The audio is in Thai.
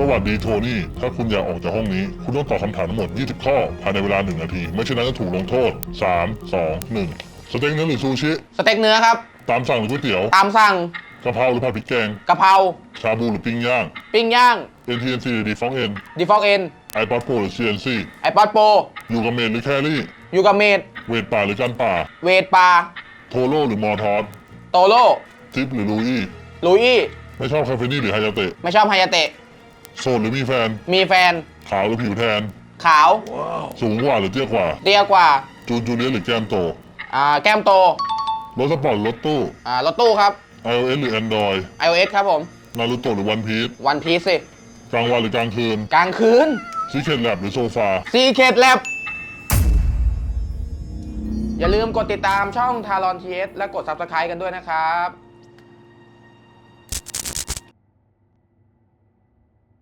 สวัสดีโทนี่ ถ้าคุณอยากออกจากห้องนี้ คุณต้องตอบคำถามทั้งหมด 20 ข้อ ภายในเวลา 1 นาที ไม่เช่นนั้นจะถูกลงโทษ 3 2 1 สเต็กเนื้อหรือซูชิ สเต็กเนื้อครับ ตามสั่งหรือก๋วยเตี๋ยว ตามสั่งกะเพราหรือผัดพริกแกง กะเพรา ชาบูหรือปิ้งย่าง ปิ้งย่าง NTNC หรือดีฟองเอ็นดีฟอกเอ็นไอพอดโปรหรือ CNC ไอปอดโปอยู่กับเมนหรือแครี่ อยู่กับเมดเวทป่าหรือการป่า เวทปลาโทโร่หรือมอทอสโตโร่ทิปหรือลูอี้ลุยอี้ ไม่ชอบคาเฟนี่หรือไฮยาเตะ ไม่ชอบไฮยาเตะ โสดหรือมีแฟน มีแฟน ขาวหรือผิวแทน ขาว สูงกว่าหรือเตี้ยกว่าเตี้ยกว่า จูนจูเลียนหรือแก้มโต อ่า แก้มโต รถสปอร์ตรถตู้ อ่ารถตู้ครับ iOS หรือ Android iOS ครับผม นารูโตะหรือวันพีซวันพีซสิ กลางวันหรือกลางคืนกลางคืนซีเคทแลบหรือโซฟา ซีเคดแลบอย่าลืมกดติดตามช่องทารอนทีเอสและกด Subscribe กันด้วยนะครับ